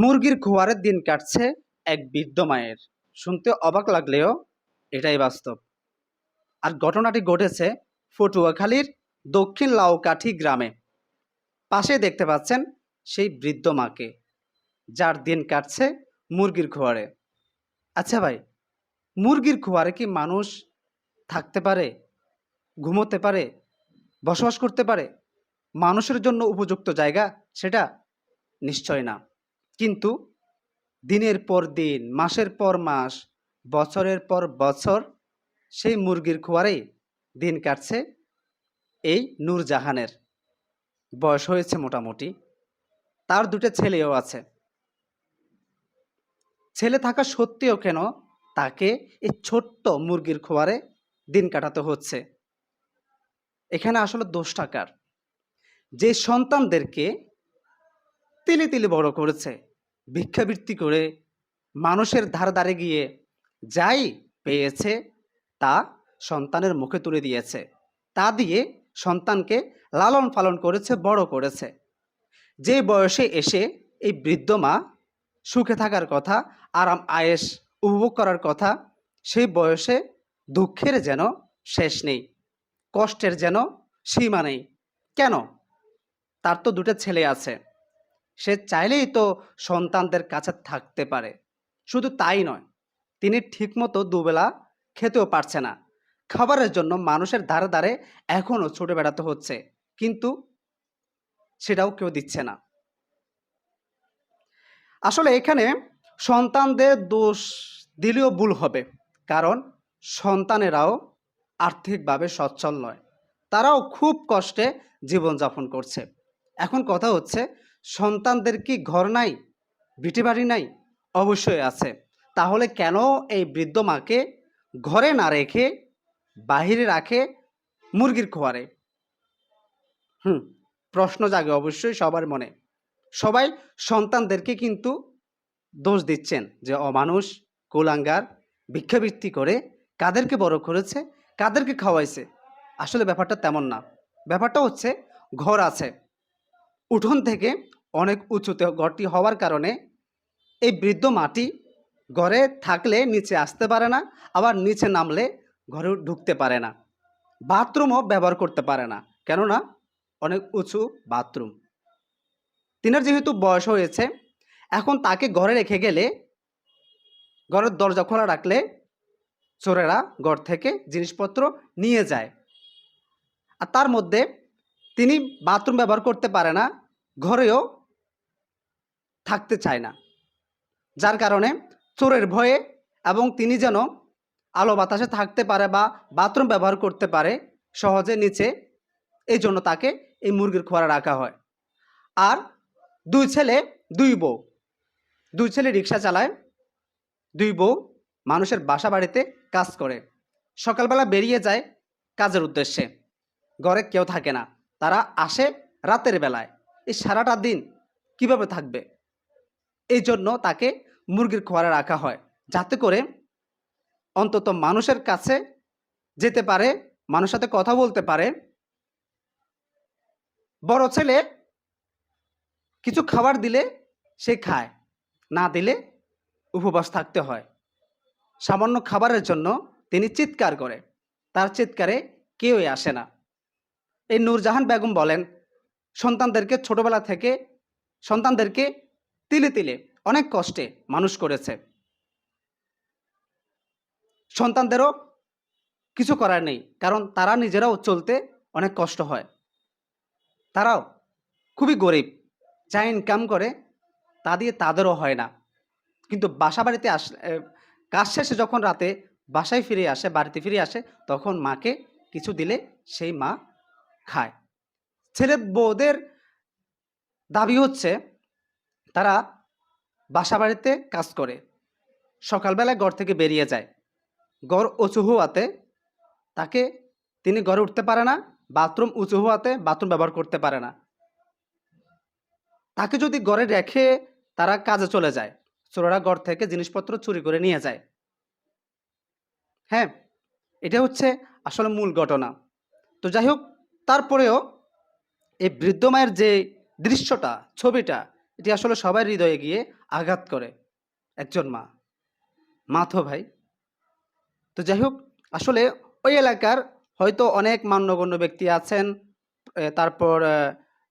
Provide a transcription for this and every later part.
মুরগির খোয়ারের দিন কাটছে এক বৃদ্ধ মায়ের। শুনতে অবাক লাগলেও এটাই বাস্তব। আর ঘটনাটি ঘটেছে ফটুয়াখালীর দক্ষিণ লাউকাঠি গ্রামে। পাশে দেখতে পাচ্ছেন সেই বৃদ্ধ মাকে, যার দিন কাটছে মুরগির খোয়ারে আচ্ছা ভাই, মুরগির খোয়ারে কি মানুষ থাকতে পারে, ঘুমোতে পারে, বসবাস করতে পারে? মানুষের জন্য উপযুক্ত জায়গা সেটা নিশ্চয় না। কিন্তু দিনের পর দিন, মাসের পর মাস, বছরের পর বছর সেই মুরগির খোয়ারেই দিন কাটছে এই নূরজাহানের। বয়স হয়েছে মোটামুটি। তার দুটো ছেলেও আছে। ছেলে থাকা সত্ত্বেও কেন তাকে এই ছোট্ট মুরগির খোয়ারে দিন কাটাতে হচ্ছে? এখানে আসলে দোষ টাকার যে সন্তানদেরকে তিলে তিলে বড় করেছে ভিক্ষাবৃত্তি করে মানুষের ধারে ধারে গিয়ে যাই পেয়েছে, তা সন্তানের মুখে তুলে দিয়েছে। তা দিয়ে সন্তানকে লালন পালন করেছে, বড় করেছে। যে বয়সে এসে এই বৃদ্ধ মা সুখে থাকার কথা, আরাম, আয়েস উপভোগ করার কথা, সেই বয়সে দুঃখের যেন শেষ নেই, কষ্টের যেন সীমা নেই। কেন? তার তো দুটো ছেলে আছে। সে চাইলেই তো সন্তানদের কাছে থাকতে পারে। শুধু তাই নয়, তিনি ঠিকমতো দুবেলা খেতেও পারছে না। খাবারের জন্য মানুষের ধারে ধারে এখনও ছুটে বেড়াতে হচ্ছে, কিন্তু সেটাও কেউ দিচ্ছে না। আসলে এখানে সন্তানদের দোষ দিলেও ভুল হবে, কারণ সন্তানেরাও আর্থিকভাবে সচ্ছল নয়। তারাও খুব কষ্টে জীবনযাপন করছে। এখন কথা হচ্ছে সন্তানদের কি ঘর নাই? ভিটে বাড়ি নাই? অবশ্যই আছে। তাহলে কেন এই বৃদ্ধ মাকে ঘরে না রেখে বাহিরে রাখে মুরগির খোয়ারে? হুম, প্রশ্ন জাগে অবশ্যই সবার মনে। সবাই সন্তানদেরকে কিন্তু দোষ দিচ্ছেন যে অমানুষ, কুলাঙ্গার, ভিক্ষাবৃত্তি করে কাদেরকে বড় করেছে, কাদেরকে খাওয়াইছে। আসলে ব্যাপারটা তেমন না। ব্যাপারটা হচ্ছে ঘর আছে। উঠোন থেকে অনেক উঁচুতে ঘরটি হওয়ার কারণে এই বৃদ্ধ মাটি ঘরে থাকলে নিচে আসতে পারে না, আবার নিচে নামলে ঘরে ঢুকতে পারে না। বাথরুমও ব্যবহার করতে পারে না, কেননা অনেক উঁচু বাথরুম। তিনার যেহেতু বয়স হয়েছে, এখন তাকে ঘরে রেখে গেলে ঘরের দরজা খোলা রাখলে চোরেরা ঘর থেকে জিনিসপত্র নিয়ে যায়। আর তার মধ্যে তিনি বাথরুম ব্যবহার করতে পারে না, ঘরেও থাকতে চায় না। যার কারণে চোরের ভয়ে এবং তিনি যেন আলো বাতাসে থাকতে পারে বা বাথরুম ব্যবহার করতে পারে সহজে নিচে, এই জন্য তাকে এই মুরগির খোয়ারা রাখা হয়। আর দুই ছেলে, দুই বউ। দুই ছেলে রিক্সা চালায়, দুই বউ মানুষের বাসা বাড়িতে কাজ করে। সকালবেলা বেরিয়ে যায় কাজের উদ্দেশ্যে। ঘরে কেউ থাকে না। তারা আসে রাতের বেলায়। এই সারাটা দিন কীভাবে থাকবে? এই জন্য তাকে মুরগির খোয়ারে রাখা হয়। যাতে করে অন্তত মানুষের কাছে যেতে পারে, মানুষের সাথে কথা বলতে পারে। বড় ছেলে কিছু খাবার দিলে সে খায়, না দিলে উপবাস থাকতে হয়। সামান্য খাবারের জন্য তিনি চিৎকার করে, তার চিৎকারে কেউই আসে না। এই নূরজাহান বেগম বলেন, সন্তানদেরকে ছোটবেলা থেকে, সন্তানদেরকে তিলে তিলে অনেক কষ্টে মানুষ করেছে। সন্তানদেরও কিছু করার নেই, কারণ তারা নিজেরাও চলতে অনেক কষ্ট হয়। তারাও খুবই গরিব, যা ইনকাম করে, তা দিয়ে তাদেরও হয় না। কিন্তু বাসা বাড়িতে আস কাজ শেষে যখন রাতে বাসায় ফিরে আসে, বাড়িতে ফিরে আসে, তখন মাকে কিছু দিলে সেই মা খায়। ছেলে বউদের দাবি হচ্ছে তারা বাসা বাড়িতে কাজ করে। সকালবেলায় ঘর থেকে বেরিয়ে যায়। ঘর উঁচু হওয়াতে তাকে তিনি ঘরে উঠতে পারে না, বাথরুম উঁচু হওয়াতে বাথরুম ব্যবহার করতে পারে না। তাকে যদি ঘরে রেখে তারা কাজে চলে যায়, চোরেরা ঘর থেকে জিনিসপত্র চুরি করে নিয়ে যায়। হ্যাঁ এটা হচ্ছে আসলে মূল ঘটনা। তো যাই হোক, তারপরেও এই বৃদ্ধ মায়ের যে দৃশ্যটা, ছবিটা এটি আসলে সবার হৃদয়ে গিয়ে আঘাত করে। একজন মা। মাথো ভাই। তো যাই হোক, আসলে ওই এলাকার হয়তো অনেক মান্যগণ্য ব্যক্তি আছেন তারপর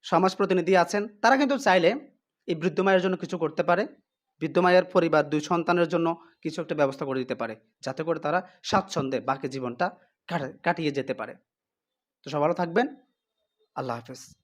সমাজ প্রতিনিধি আছেন। তারা কিন্তু চাইলে এই বৃদ্ধ মায়ের জন্য কিছু করতে পারে। বৃদ্ধ মায়ের পরিবার, দুই সন্তানের জন্য কিছু একটা ব্যবস্থা করে দিতে পারে, যাতে করে তারা স্বাচ্ছন্দ্যে বাকি জীবনটা কাটা- কাটিয়ে যেতে পারে। তো সবারও থাকবেন। আল্লাহ হাফেজ।